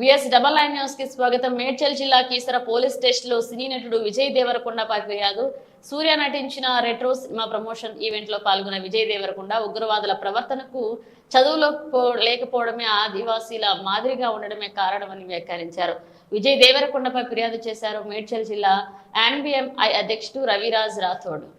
VS double nine న్యూస్కి స్వాగతం. మేడ్చల్ జిల్లా కీసర పోలీస్ స్టేషన్లో సినీ నటుడు విజయ్ దేవరకొండపై ఫిర్యాదు సూర్య నటించిన రెట్రో సినిమా ప్రమోషన్ ఈవెంట్లో పాల్గొన్న విజయ్ దేవరకొండ ఉగ్రవాదుల ప్రవర్తనకు చదువులో లేకపోవడమే ఆదివాసీల మాదిరిగా ఉండడమే కారణమని వ్యాఖ్యానించారు. విజయ్ దేవరకొండపై ఫిర్యాదు చేశారు మేడ్చల్ జిల్లా ఎన్బిఎంఐ అధ్యక్షుడు రవిరాజ్ రాథోడ్.